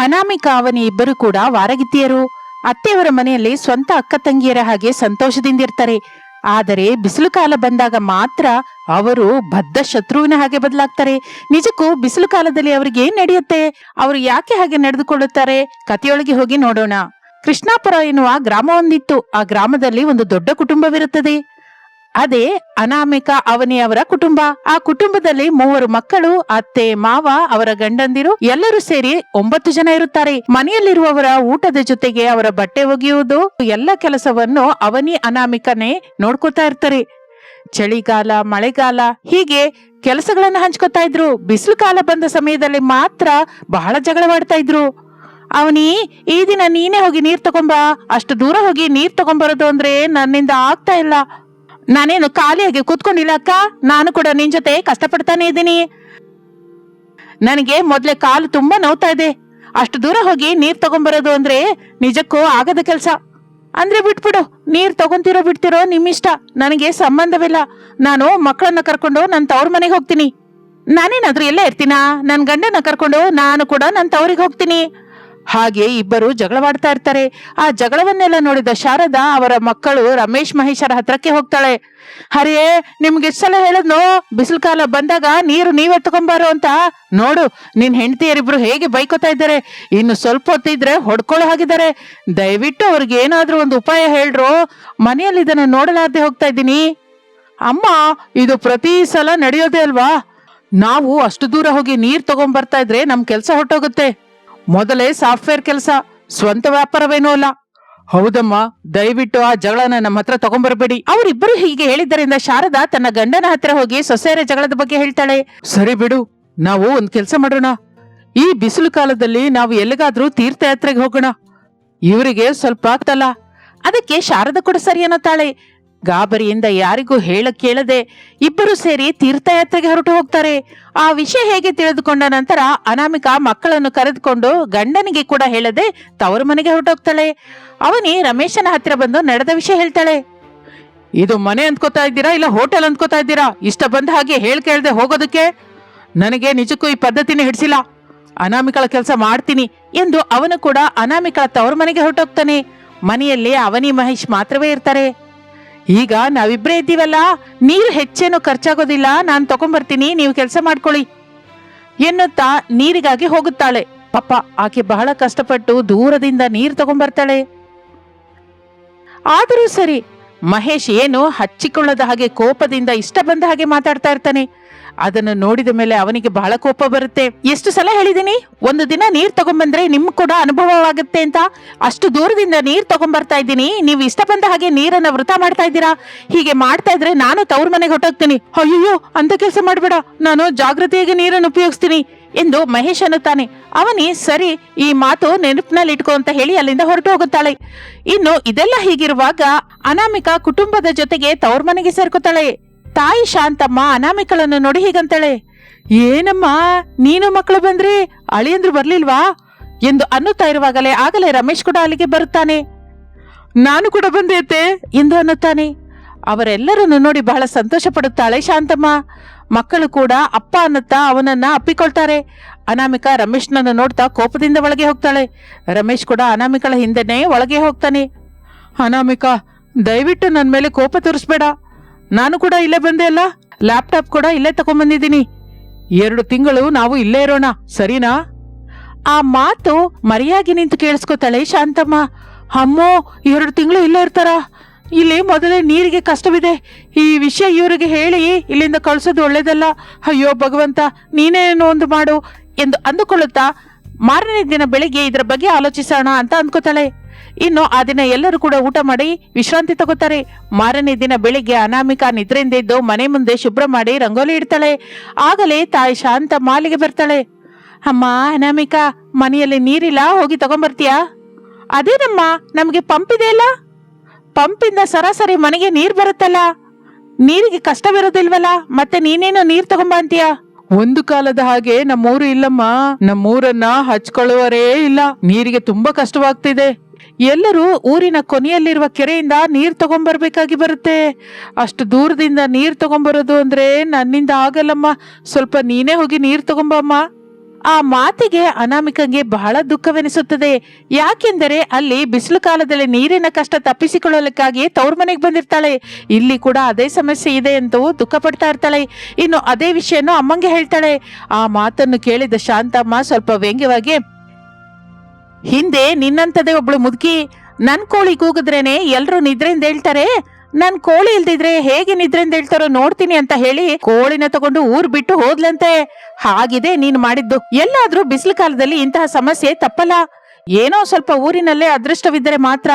ಅನಾಮಿಕಾ ಅವನಿ ಇಬ್ಬರು ಕೂಡ ವಾರಗಿತ್ತಿಯರು. ಅತ್ತೆಯವರ ಮನೆಯಲ್ಲಿ ಸ್ವಂತ ಅಕ್ಕ ತಂಗಿಯರ ಹಾಗೆ ಸಂತೋಷದಿಂದಿರ್ತಾರೆ. ಆದರೆ ಬಿಸಿಲು ಕಾಲ ಬಂದಾಗ ಮಾತ್ರ ಅವರು ಬದ್ಧ ಶತ್ರುವಿನ ಹಾಗೆ ಬದಲಾಗ್ತಾರೆ. ನಿಜಕ್ಕೂ ಬಿಸಿಲು ಕಾಲದಲ್ಲಿ ಅವರಿಗೆ ಏನ್ ನಡೆಯುತ್ತೆ? ಅವರು ಯಾಕೆ ಹಾಗೆ ನಡೆದುಕೊಳ್ಳುತ್ತಾರೆ? ಕಥೆಯೊಳಗೆ ಹೋಗಿ ನೋಡೋಣ. ಕೃಷ್ಣಾಪುರ ಎನ್ನುವ ಗ್ರಾಮವೊಂದಿತ್ತು. ಆ ಗ್ರಾಮದಲ್ಲಿ ಒಂದು ದೊಡ್ಡ ಕುಟುಂಬವಿರುತ್ತದೆ. ಅದೇ ಅನಾಮಿಕಾ ಅವನಿಯವರ ಕುಟುಂಬ. ಆ ಕುಟುಂಬದಲ್ಲಿ ಮೂವರು ಮಕ್ಕಳು, ಅತ್ತೆ, ಮಾವ, ಅವರ ಗಂಡಂದಿರು ಎಲ್ಲರೂ ಸೇರಿ ಒಂಬತ್ತು ಜನ ಇರುತ್ತಾರೆ. ಮನೆಯಲ್ಲಿರುವವರ ಊಟದ ಜೊತೆಗೆ ಅವರ ಬಟ್ಟೆ ಒಗೆಯುವುದು, ಎಲ್ಲ ಕೆಲಸವನ್ನು ಅವನಿ ಅನಾಮಿಕನೇ ನೋಡ್ಕೋತಾ ಇರ್ತಾರೆ. ಚಳಿಗಾಲ, ಮಳೆಗಾಲ, ಹೀಗೆ ಕೆಲಸಗಳನ್ನ ಹಂಚ್ಕೋತಾ ಇದ್ರು. ಬಿಸಿಲು ಕಾಲ ಬಂದ ಸಮಯದಲ್ಲಿ ಮಾತ್ರ ಬಹಳ ಜಗಳವಾಡ್ತಾ ಇದ್ರು. ಅವನಿ, ಈ ದಿನ ನೀನೇ ಹೋಗಿ ನೀರ್ ತಗೊಂಬ. ಅಷ್ಟು ದೂರ ಹೋಗಿ ನೀರ್ ತಗೊಂಬರೋದು ಅಂದ್ರೆ ನನ್ನಿಂದ ಆಗ್ತಾ ಇಲ್ಲ. ನಾನೇನು ಖಾಲಿಯಾಗಿ ಕೂತ್ಕೊಂಡಿಲ್ಲ ಅಕ್ಕ? ನಾನು ಕೂಡ ನಿನ್ ಜೊತೆ ಕಷ್ಟಪಡ್ತಾನೆ ಇದ್ದೀನಿ. ನನಗೆ ಮೊದ್ಲೇ ಕಾಲು ತುಂಬಾ ನೋವ್ತಾ ಇದೆ. ಅಷ್ಟು ದೂರ ಹೋಗಿ ನೀರ್ ತಗೊಂಬರೋದು ಅಂದ್ರೆ ನಿಜಕ್ಕೂ ಆಗದ ಕೆಲ್ಸ. ಅಂದ್ರೆ ಬಿಟ್ಬಿಡು, ನೀರ್ ತಗೊಂತಿರೋ ಬಿಡ್ತಿರೋ ನಿಮ್ಮಿಷ್ಟ. ನನಗೆ ಸಂಬಂಧವಿಲ್ಲ. ನಾನು ಮಕ್ಕಳನ್ನ ಕರ್ಕೊಂಡು ನನ್ನ ತವ್ರ ಮನೆಗೆ ಹೋಗ್ತೀನಿ. ನಾನೇನಾದ್ರೂ ಎಲ್ಲ ಇರ್ತೀನಾ? ನನ್ನ ಗಂಡನ ಕರ್ಕೊಂಡು ನಾನು ಕೂಡ ನನ್ನ ತವರಿಗೆ ಹೋಗ್ತೀನಿ. ಹಾಗೆ ಇಬ್ಬರು ಜಗಳವಾಡ್ತಾ ಇರ್ತಾರೆ. ಆ ಜಗಳವನ್ನೆಲ್ಲ ನೋಡಿದ ಶಾರದಾ ಅವರ ಮಕ್ಕಳು ರಮೇಶ್ ಮಹೇಶರ ಹತ್ರಕ್ಕೆ ಹೋಗ್ತಾಳೆ. ಹರೇ, ನಿಮ್ಗೆ ಸಲ ಹೇಳದ್ನು? ಬಿಸಿಲು ಕಾಲ ಬಂದಾಗ ನೀರು ನೀವೇ ತಗೊಂಬಾರು ಅಂತ. ನೋಡು, ನಿನ್ ಹೆಂಡತಿಯರಿಬ್ರು ಹೇಗೆ ಬೈಕೋತಾ ಇದ್ದಾರೆ. ಇನ್ನು ಸ್ವಲ್ಪ ಹೊತ್ತಿದ್ರೆ ಹೊಡ್ಕೊಳ್ಳೋ ಹಾಗಿದ್ದಾರೆ. ದಯವಿಟ್ಟು ಅವ್ರಿಗೆ ಏನಾದ್ರೂ ಒಂದು ಉಪಾಯ ಹೇಳ್ರು. ಮನೆಯಲ್ಲಿ ಇದನ್ನ ನೋಡಲಾರ್ದೆ ಹೋಗ್ತಾ ಇದ್ದೀನಿ. ಅಮ್ಮ, ಇದು ಪ್ರತಿ ಸಲ ನಡೆಯೋದೇ ಅಲ್ವಾ? ನಾವು ಅಷ್ಟು ದೂರ ಹೋಗಿ ನೀರ್ ತಗೊಂಡ್ಬರ್ತಾ ಇದ್ರೆ ನಮ್ ಕೆಲ್ಸ ಹೊಟ್ಟೋಗುತ್ತೆ ಮೊದಲೇ ಸಾಫ್ಟ್ವೇರ್ ಕೆಲಸ ಸ್ವಂತ ವ್ಯಾಪಾರವೇನೂ ಅಲ್ಲ. ಹೌದಮ್ಮ ದಯವಿಟ್ಟು ಆ ಜಗಳನ ನಮ್ಮ ಹತ್ರ ತಗೊಂಡ್ಬರ್ಬೇಡಿ ಅವರಿಬ್ಬರು ಹೀಗೆ ಹೇಳಿದ್ದರಿಂದ ಶಾರದಾ ತನ್ನ ಗಂಡನ ಹತ್ರ ಹೋಗಿ ಸೊಸೆಯರ ಜಗಳದ ಬಗ್ಗೆ ಹೇಳ್ತಾಳೆ. ಸರಿ ಬಿಡು ನಾವು ಒಂದ್ ಕೆಲಸ ಮಾಡೋಣ. ಈ ಬಿಸಿಲು ಕಾಲದಲ್ಲಿ ನಾವು ಎಲ್ಲಿಗಾದ್ರೂ ತೀರ್ಥಯಾತ್ರೆಗೆ ಹೋಗೋಣ. ಇವರಿಗೆ ಸ್ವಲ್ಪ ಆಗ್ತಲ್ಲ ಅದಕ್ಕೆ ಶಾರದ ಕೂಡ ಸರಿ ಅನ್ನತಾಳೆ ಗಾಬರಿಯಿಂದ ಯಾರಿಗೂ ಹೇಳ ಕೇಳದೆ ಇಬ್ಬರು ಸೇರಿ ತೀರ್ಥಯಾತ್ರೆಗೆ ಹೊರಟು ಹೋಗ್ತಾರೆ. ಆ ವಿಷಯ ಹೇಗೆ ತಿಳಿದುಕೊಂಡ ನಂತರ ಅನಾಮಿಕಾ ಮಕ್ಕಳನ್ನು ಕರೆದುಕೊಂಡು ಗಂಡನಿಗೆ ಕೂಡ ಹೇಳದೆ ತವರು ಮನೆಗೆ ಹೊರಟೋಗ್ತಾಳೆ. ಅವನಿ ರಮೇಶನ ಹತ್ತಿರ ಬಂದು ನಡೆದ ವಿಷಯ ಹೇಳ್ತಾಳೆ. ಇದು ಮನೆ ಅಂದ್ಕೋತಾ ಇದ್ದೀರಾ ಇಲ್ಲ ಹೋಟೆಲ್ ಅಂದ್ಕೋತಾ ಇದ್ದೀರಾ? ಇಷ್ಟ ಬಂದ ಹಾಗೆ ಹೇಳ್ ಕೇಳದೆ ಹೋಗೋದಕ್ಕೆ? ನನಗೆ ನಿಜಕ್ಕೂ ಈ ಪದ್ಧತಿನ ಹಿಡಿಸಿಲ್ಲ. ಅನಾಮಿಕಳ ಕೆಲಸ ಮಾಡ್ತೀನಿ ಎಂದು ಅವನು ಕೂಡ ಅನಾಮಿಕಳ ತವರು ಮನೆಗೆ ಹೊರಟೋಗ್ತಾನೆ. ಮನೆಯಲ್ಲಿ ಅವನಿ ಮಹೇಶ್ ಮಾತ್ರವೇ ಇರ್ತಾರೆ. ಈಗ ನಾವಿಬ್ರೇ ಇದ್ದೀವಲ್ಲ? ನೀರು ಹೆಚ್ಚೇನು ಖರ್ಚಾಗೋದಿಲ್ಲ. ನಾನು ತಗೊಂಡ್ಬರ್ತೀನಿ ನೀವು ಕೆಲಸ ಮಾಡ್ಕೊಳ್ಳಿ. ಎನ್ನುತ್ತಾ ನೀರಿಗಾಗಿ ಹೋಗುತ್ತಾಳೆ. ಪಾಪ, ಆಕೆ ಬಹಳ ಕಷ್ಟಪಟ್ಟು ದೂರದಿಂದ ನೀರು ತಗೊಂಡ್ಬರ್ತಾಳೆ ಆದರೂ ಸರಿ ಮಹೇಶ್ ಏನು ಹಚ್ಚಿಕೊಳ್ಳದ ಹಾಗೆ ಕೋಪದಿಂದ ಇಷ್ಟ ಬಂದ ಹಾಗೆ ಮಾತಾಡ್ತಾ ಇರ್ತಾನೆ. ಅದನ್ನು ನೋಡಿದ ಮೇಲೆ ಅವನಿಗೆ ಬಹಳ ಕೋಪ ಬರುತ್ತೆ. ಎಷ್ಟು ಸಲ ಹೇಳಿದೀನಿ ಒಂದು ದಿನ ನೀರ್ ತಗೊಂಬಂದ್ರೆ ನಿಮ್ ಕೂಡ ಅನುಭವವಾಗುತ್ತೆ ಅಂತ. ಅಷ್ಟು ದೂರದಿಂದ ನೀರ್ ತಗೊಂಬರ್ತಾ ಇದ್ದೀನಿ. ನೀವು ಇಷ್ಟ ಬಂದ ಹಾಗೆ ನೀರನ್ನ ವೃತ ಮಾಡ್ತಾ ಇದ್ದೀರಾ? ಹೀಗೆ ಮಾಡ್ತಾ ಇದ್ರೆ ನಾನು ತವ್ರ ಮನೆಗೆ ಹೊಟ್ಟೋಗ್ತೀನಿ ಅಯ್ಯೋ ಅಂತ ಕೆಲಸ ಮಾಡ್ಬೇಡ. ನಾನು ಜಾಗೃತಿಯಾಗಿ ನೀರನ್ನು ಉಪಯೋಗಿಸ್ತೀನಿ. ಎಂದು ಮಹೇಶ್ ಅನ್ನುತ್ತಾನೆ. ಅವನಿ, ಸರಿ, ಈ ಮಾತು ನೆನಪಿನಲ್ಲಿ ಇಟ್ಕೋ ಅಂತ ಹೇಳಿ ಅಲ್ಲಿಂದ ಹೊರಟು ಹೋಗುತ್ತಾಳೆ ಇನ್ನು ಇದೆಲ್ಲ ಹೀಗಿರುವಾಗ ಅನಾಮಿಕಾ ಕುಟುಂಬದ ಜೊತೆಗೆ ತವ್ರ ಮನೆಗೆ ಸೇರ್ಕೋತಾಳೆ. ತಾಯಿ ಶಾಂತಮ್ಮ ಅನಾಮಿಕಳನ್ನು ನೋಡಿ ಹೀಗಂತಾಳೆ. ಏನಮ್ಮ, ನೀನು ಮಕ್ಕಳು ಬಂದ್ರಿ ಅಳಿಯಂದ್ರು ಬರ್ಲಿಲ್ವಾ? ಎಂದು ಅನ್ನುತ್ತಾ ಇರುವಾಗಲೇ ಆಗಲೇ ರಮೇಶ್ ಕೂಡ ಅಲ್ಲಿಗೆ ಬರುತ್ತಾನೆ. ನಾನು ಕೂಡ ಬಂದೆ ಎಂದು ಅನ್ನುತ್ತಾನೆ. ಅವರೆಲ್ಲರನ್ನು ನೋಡಿ ಬಹಳ ಸಂತೋಷ ಪಡುತ್ತಾಳೆ ಶಾಂತಮ್ಮ. ಮಕ್ಕಳು ಕೂಡ ಅಪ್ಪ ಅನ್ನುತ್ತಾ ಅವನನ್ನ ಅಪ್ಪಿಕೊಳ್ತಾರೆ. ಅನಾಮಿಕಾ ರಮೇಶ್ನನ್ನು ನೋಡ್ತಾ ಕೋಪದಿಂದ ಒಳಗೆ ಹೋಗ್ತಾಳೆ. ರಮೇಶ್ ಕೂಡ ಅನಾಮಿಕಳ ಹಿಂದೆನೆ ಒಳಗೆ ಹೋಗ್ತಾನೆ. ಅನಾಮಿಕಾ, ದಯವಿಟ್ಟು ನನ್ನ ಮೇಲೆ ಕೋಪ ತೋರಿಸ್ಬೇಡ. ನಾನು ಕೂಡ ಇಲ್ಲೇ ಬಂದೆ ಅಲ್ಲ? ಲ್ಯಾಪ್ಟಾಪ್ ಕೂಡ ಇಲ್ಲೇ ತಗೊಂಡ್ಬಂದಿದ್ದೀನಿ ಎರಡು ತಿಂಗಳು ನಾವು ಇಲ್ಲೇ ಇರೋಣ, ಸರಿನಾ? ಆ ಮಾತು ಮರೆಯಾಗಿ ನಿಂತು ಕೇಳಿಸ್ಕೊತಾಳೆ ಶಾಂತಮ್ಮ. ಅಮ್ಮೋ, ಎರಡು ತಿಂಗಳು ಇಲ್ಲೇ ಇರ್ತಾರ? ಇಲ್ಲಿ ಮೊದಲೇ ನೀರಿಗೆ ಕಷ್ಟವಿದೆ. ಈ ವಿಷಯ ಇವರಿಗೆ ಹೇಳಿ, ಇಲ್ಲಿಂದ ಕಳಿಸೋದು ಒಳ್ಳೇದಲ್ಲ. ಅಯ್ಯೋ, ಭಗವಂತ ನೀನೇನೋ ಒಂದು ಮಾಡು ಎಂದು ಅಂದುಕೊಳ್ಳುತ್ತಾ ಮಾರನೇ ದಿನ ಬೆಳಿಗ್ಗೆ ಇದರ ಬಗ್ಗೆ ಆಲೋಚಿಸೋಣ ಅಂತ ಅಂದ್ಕೋತಾಳೆ. ಇನ್ನು ಆ ದಿನ ಎಲ್ಲರೂ ಕೂಡ ಊಟ ಮಾಡಿ ವಿಶ್ರಾಂತಿ ತಗೋತಾರೆ. ಮಾರನೇ ದಿನ ಬೆಳಿಗ್ಗೆ ಅನಾಮಿಕಾ ನಿದ್ರೆಯಿಂದ ಎದ್ದು ಮನೆ ಮುಂದೆ ಶುಭ್ರ ಮಾಡಿ ರಂಗೋಲಿ ಇಡ್ತಾಳೆ. ಆಗಲೇ ತಾಯಿ ಶಾಂತ ಮಾಲಿಗೆ ಬರ್ತಾಳೆ. ಅಮ್ಮ, ಅನಾಮಿಕಾ, ಮನೆಯಲ್ಲಿ ನೀರಿಲ್ಲ, ಹೋಗಿ ತಗೊಂಬರ್ತೀಯಾ? ಅದೇನಮ್ಮ, ನಮಗೆ ಪಂಪ್ ಇದೆ ಅಲ್ಲ ಪಂಪಿಂದ ಸರಾಸರಿ ಮನೆಗೆ ನೀರ್ ಬರುತ್ತಲ್ಲ? ನೀರಿಗೆ ಕಷ್ಟವಿರೋದಿಲ್ವಲ್ಲ? ಮತ್ತೆ ನೀನೇನೋ ನೀರ್ ತಗೊಂಬ ಅಂತೀಯ ಒಂದು ಕಾಲದ ಹಾಗೆ ನಮ್ಮೂರು ಇಲ್ಲಮ್ಮ. ನಮ್ಮೂರನ್ನ ಹಚ್ಕೊಳ್ಳುವರೇ ಇಲ್ಲ. ನೀರಿಗೆ ತುಂಬಾ ಕಷ್ಟವಾಗ್ತಿದೆ. ಎಲ್ಲರೂ ಊರಿನ ಕೊನೆಯಲ್ಲಿರುವ ಕೆರೆಯಿಂದ ನೀರ್ ತಗೊಂಬರ್ಬೇಕಾಗಿ ಬರುತ್ತೆ. ಅಷ್ಟು ದೂರದಿಂದ ನೀರ್ ತಗೊಂಬರೋದು ಅಂದ್ರೆ ನನ್ನಿಂದ ಆಗಲ್ಲಮ್ಮ. ಸ್ವಲ್ಪ ನೀನೇ ಹೋಗಿ ನೀರ್ ತಗೊಂಬಮ್ಮ. ಆ ಮಾತಿಗೆ ಅನಾಮಿಕಂಗೆ ಬಹಳ ದುಃಖವೆನಿಸುತ್ತದೆ. ಯಾಕೆಂದರೆ ಅಲ್ಲಿ ಬಿಸಿಲು ಕಾಲದಲ್ಲಿ ನೀರಿನ ಕಷ್ಟ ತಪ್ಪಿಸಿಕೊಳ್ಳಲಿಕ್ಕಾಗಿ ತವ್ರ ಮನೆಗೆ ಬಂದಿರ್ತಾಳೆ. ಇಲ್ಲಿ ಕೂಡ ಅದೇ ಸಮಸ್ಯೆ ಇದೆ ಎಂದು ದುಃಖ ಪಡ್ತಾ ಇರ್ತಾಳೆ. ಇನ್ನು ಅದೇ ವಿಷಯನು ಅಮ್ಮಂಗೆ ಹೇಳ್ತಾಳೆ. ಆ ಮಾತನ್ನು ಕೇಳಿದ ಶಾಂತಮ್ಮ ಸ್ವಲ್ಪ ವ್ಯಂಗ್ಯವಾಗಿ, ಹಿಂದೆ ನಿನ್ನಂತದೇ ಒಬ್ಳು ಮುದುಕಿ. ನನ್ ಕೋಳಿ ಕೂಗಿದ್ರೇನೆ ಎಲ್ರು ನಿದ್ರೆಯಿಂದ ಹೇಳ್ತಾರೆ? ನನ್ ಕೋಳಿ ಇಲ್ದಿದ್ರೆ ಹೇಗೆ ನಿದ್ರೆಯಿಂದ ಹೇಳ್ತಾರೋ ನೋಡ್ತೀನಿ ಅಂತ ಹೇಳಿ ಕೋಳಿನ ತಗೊಂಡು ಊರ್ ಬಿಟ್ಟು ಹೋದ್ಲಂತೆ. ಹಾಗಿದೆ ನೀನ್ ಮಾಡಿದ್ದು. ಎಲ್ಲಾದ್ರೂ ಬಿಸಿಲು ಕಾಲದಲ್ಲಿ ಇಂತಹ ಸಮಸ್ಯೆ ತಪ್ಪಲ್ಲ. ಏನೋ ಸ್ವಲ್ಪ ಊರಿನಲ್ಲೇ ಅದೃಷ್ಟವಿದ್ದರೆ ಮಾತ್ರ.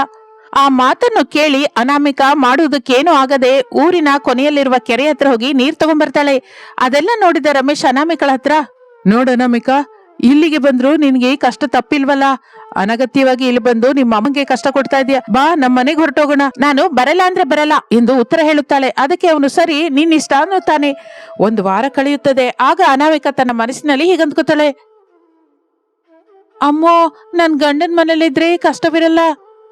ಆ ಮಾತನ್ನು ಕೇಳಿ ಅನಾಮಿಕ ಮಾಡುವುದಕ್ಕೇನೂ ಆಗದೆ ಊರಿನ ಕೊನೆಯಲ್ಲಿರುವ ಕೆರೆ ಹತ್ರ ಹೋಗಿ ನೀರ್ ತಗೊಂಡ್ಬರ್ತಾಳೆ ಅದೆಲ್ಲ ನೋಡಿದ ರಮೇಶ್ ಅನಾಮಿಕಳ ಹತ್ರ, ನೋಡು ಅನಾಮಿಕ ಇಲ್ಲಿಗೆ ಬಂದ್ರು, ನಿನ್ಗೆ ಕಷ್ಟ ತಪ್ಪಿಲ್ವಲ್ಲ? ಅನಗತ್ಯವಾಗಿ ಇಲ್ಲಿ ಬಂದು ನಿಮ್ಮ ಅಮ್ಮಂಗೆ ಕಷ್ಟ ಕೊಡ್ತಾ ಇದೀಯ ಬಾ, ನಮ್ಮ ಮನೆಗೆ ಹೊರಟೋಗೋಣ. ನಾನು ಬರಲ್ಲ ಅಂದ್ರೆ ಬರಲ್ಲ ಎಂದು ಉತ್ತರ ಹೇಳುತ್ತಾಳೆ. ಅದಕ್ಕೆ ಅವನು, ಸರಿ ನಿನ್ ಇಷ್ಟ ಅನ್ನುತ್ತಾನೆ ಒಂದು ವಾರ ಕಳೆಯುತ್ತದೆ. ಆಗ ಅನಾಮಿಕ ತನ್ನ ಮನಸ್ಸಿನಲ್ಲಿ ಹೀಗಂದ್ಕೋತಾಳೆ. ಅಮ್ಮೋ, ನನ್ ಗಂಡನ ಮನೇಲಿದ್ರೆ ಕಷ್ಟವಿರಲ್ಲ.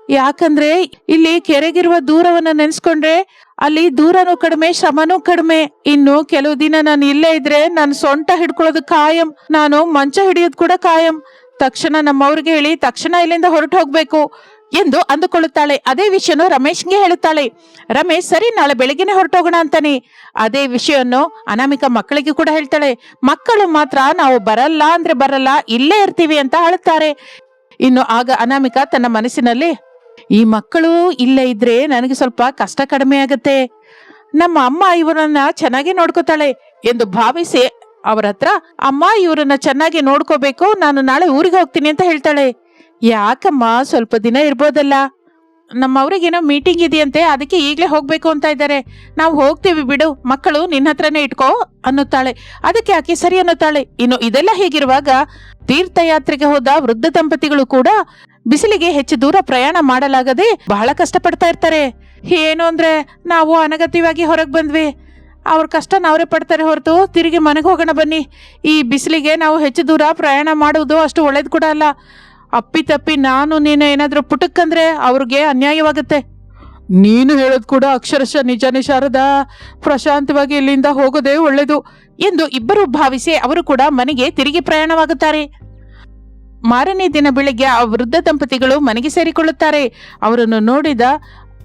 ಯಾಕಂದ್ರೆ ಇಲ್ಲಿ ಕೆರೆಗಿರುವ ದೂರವನ್ನ ನೆನ್ಸ್ಕೊಂಡ್ರೆ ಅಲ್ಲಿ ದೂರನೂ ಕಡಿಮೆ, ಶ್ರಮನೂ ಕಡಿಮೆ. ಇನ್ನು ಕೆಲವು ದಿನ ನಾನು ಇಲ್ಲೇ ಇದ್ರೆ ನಾನು ಸೊಂಟ ಹಿಡ್ಕೊಳ್ಳೋದು ಕಾಯಂ. ನಾನು ಮಂಚ ಹಿಡಿಯೋದು ಕೂಡ ಕಾಯಂ. ತಕ್ಷಣ ನಮ್ಮವ್ರಿಗೆ ಹೇಳಿ, ತಕ್ಷಣ ಇಲ್ಲಿಂದ ಹೊರಟು ಹೋಗ್ಬೇಕು ಎಂದು ಅಂದುಕೊಳ್ಳುತ್ತಾಳೆ. ಅದೇ ವಿಷಯನು ರಮೇಶ್ಗೆ ಹೇಳುತ್ತಾಳೆ. ರಮೇಶ್, ಸರಿ, ನಾಳೆ ಬೆಳಿಗ್ಗೆನೆ ಹೊರಟೋಗೋಣ ಅಂತಾನೆ. ಅದೇ ವಿಷಯವನ್ನು ಅನಾಮಿಕ ಮಕ್ಕಳಿಗೆ ಕೂಡ ಹೇಳ್ತಾಳೆ. ಮಕ್ಕಳು ಮಾತ್ರ, ನಾವು ಬರಲ್ಲ ಅಂದ್ರೆ ಬರಲ್ಲ, ಇಲ್ಲೇ ಇರ್ತೀವಿ ಅಂತ ಅಳುತ್ತಾರೆ ಇನ್ನು ಆಗ ಅನಾಮಿಕ ತನ್ನ ಮನಸ್ಸಿನಲ್ಲಿ ಈ ಮಕ್ಕಳು ಇಲ್ಲೇ ಇದ್ರೆ ನನಗೆ ಸ್ವಲ್ಪ ಕಷ್ಟ ಕಡಿಮೆ ಆಗತ್ತೆ. ನಮ್ಮ ಅಮ್ಮ ಇವರನ್ನ ಚೆನ್ನಾಗಿ ನೋಡ್ಕೋತಾಳೆ ಎಂದು ಭಾವಿಸಿ ಅವರ ಹತ್ರ, ಅಮ್ಮ, ಇವರನ್ನ ಚೆನ್ನಾಗಿ ನೋಡ್ಕೋಬೇಕು, ನಾನು ನಾಳೆ ಊರಿಗೆ ಹೋಗ್ತೀನಿ ಅಂತ ಹೇಳ್ತಾಳೆ. ಯಾಕಮ್ಮ, ಸ್ವಲ್ಪ ದಿನ ಇರ್ಬೋದಲ್ಲ. ನಮ್ಮ ಅವ್ರಿಗೇನೋ ಮೀಟಿಂಗ್ ಇದೆಯಂತೆ, ಅದಕ್ಕೆ ಈಗಲೇ ಹೋಗಬೇಕು ಅಂತ ಇದ್ದಾರೆ. ನಾವು ಹೋಗ್ತೀವಿ ಬಿಡು, ಮಕ್ಕಳು ನಿನ್ನ ಹತ್ರನೇ ಇಟ್ಕೋ ಅನ್ನುತ್ತಾಳೆ. ಅದಕ್ಕೆ ಆಕೆ ಸರಿ ಅನ್ನುತ್ತಾಳೆ. ಇನ್ನು ಇದೆಲ್ಲ ಹೀಗಿರುವಾಗ ತೀರ್ಥಯಾತ್ರೆಗೆ ಹೋದ ವೃದ್ಧ ದಂಪತಿಗಳು ಕೂಡ ಬಿಸಿಲಿಗೆ ಹೆಚ್ಚು ದೂರ ಪ್ರಯಾಣ ಮಾಡಲಾಗದೆ ಬಹಳ ಕಷ್ಟಪಡ್ತಾ ಇರ್ತಾರೆ. ಏನು ಅಂದ್ರೆ, ನಾವು ಅನಗತ್ಯವಾಗಿ ಹೊರಗೆ ಬಂದ್ವಿ. ಅವ್ರ ಕಷ್ಟ ನಾವರೇ ಪಡ್ತಾರೆ ಹೊರತು ತಿರುಗಿ ಮನೆಗೆ ಹೋಗೋಣ ಬನ್ನಿ. ಈ ಬಿಸಿಲಿಗೆ ನಾವು ಹೆಚ್ಚು ದೂರ ಪ್ರಯಾಣ ಮಾಡುವುದು ಅಷ್ಟು ಒಳ್ಳೇದು ಕೂಡ ಅಲ್ಲ. ಅಪ್ಪಿ ತಪ್ಪಿ ನಾನು ನೀನು ಏನಾದರೂ ಪುಟಕ್ಕಂದ್ರೆ ಅವ್ರಿಗೆ ಅನ್ಯಾಯವಾಗುತ್ತೆ. ನೀನು ಹೇಳೋದು ಕೂಡ ಅಕ್ಷರಶಃ ನಿಜ ಶಾರದಾ ಪ್ರಶಾಂತವಾಗಿ ಇಲ್ಲಿಂದ ಹೋಗೋದೇ ಒಳ್ಳೆಯದು ಎಂದು ಇಬ್ಬರು ಭಾವಿಸಿ ಅವರು ಕೂಡ ಮನೆಗೆ ತಿರುಗಿ ಪ್ರಯಾಣವಾಗುತ್ತಾರೆ. ಮಾರನೇ ದಿನ ಬೆಳಿಗ್ಗೆ ಆ ವೃದ್ಧ ದಂಪತಿಗಳು ಮನೆಗೆ ಸೇರಿಕೊಳ್ಳುತ್ತಾರೆ. ಅವರನ್ನು ನೋಡಿದ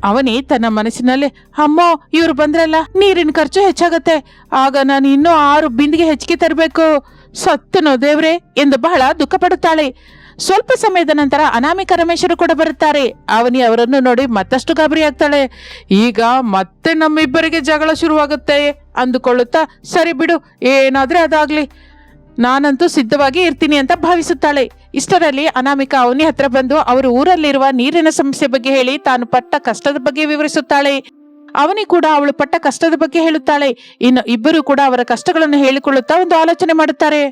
ಅವನೇ ತನ್ನ ಮನಸ್ಸಿನಲ್ಲಿ, ಅಮ್ಮೋ, ಇವರು ಬಂದ್ರಲ್ಲ, ನೀರಿನ ಖರ್ಚು ಹೆಚ್ಚಾಗತ್ತೆ. ಆಗ ನಾನು ಇನ್ನೂ ಆರು ಬಿಂದಿಗೆ ಹೆಚ್ಚಿಗೆ ತರಬೇಕು. ಸತ್ತನೋ ದೇವ್ರೆ? ಎಂದು ಬಹಳ ದುಃಖ ಪಡುತ್ತಾಳೆ ಸ್ವಲ್ಪ ಸಮಯದ ನಂತರ ಅನಾಮಿಕ ರಮೇಶರು ಕೂಡ ಬರುತ್ತಾರೆ. ಅವನಿ ಅವರನ್ನು ನೋಡಿ ಮತ್ತಷ್ಟು ಗಾಬರಿ ಆಗ್ತಾಳೆ. ಈಗ ಮತ್ತೆ ನಮ್ಮಿಬ್ಬರಿಗೆ ಜಗಳ ಶುರುವಾಗುತ್ತೆ ಅಂದುಕೊಳ್ಳುತ್ತಾ, ಸರಿ ಬಿಡು, ಏನಾದ್ರೆ ಅದಾಗ್ಲಿ. ನಾನಂತೂ ಸಿದ್ಧವಾಗಿ ಇರ್ತೀನಿ ಅಂತ ಭಾವಿಸುತ್ತಾಳೆ. ಇಷ್ಟರಲ್ಲಿ ಅನಾಮಿಕ ಅವನಿ ಹತ್ರ ಬಂದು ಅವರು ಊರಲ್ಲಿರುವ ನೀರಿನ ಸಮಸ್ಯೆ ಬಗ್ಗೆ ಹೇಳಿ ತಾನು ಪಟ್ಟ ಕಷ್ಟದ ಬಗ್ಗೆ ವಿವರಿಸುತ್ತಾಳೆ. ಅವನಿ ಕೂಡ ಅವಳು ಪಟ್ಟ ಕಷ್ಟದ ಬಗ್ಗೆ ಹೇಳುತ್ತಾಳೆ. ಇನ್ನು ಇಬ್ಬರು ಕೂಡ ಅವರ ಕಷ್ಟಗಳನ್ನು ಹೇಳಿಕೊಳ್ಳುತ್ತಾ ಒಂದು ಆಲೋಚನೆ ಮಾಡುತ್ತಾರೆ.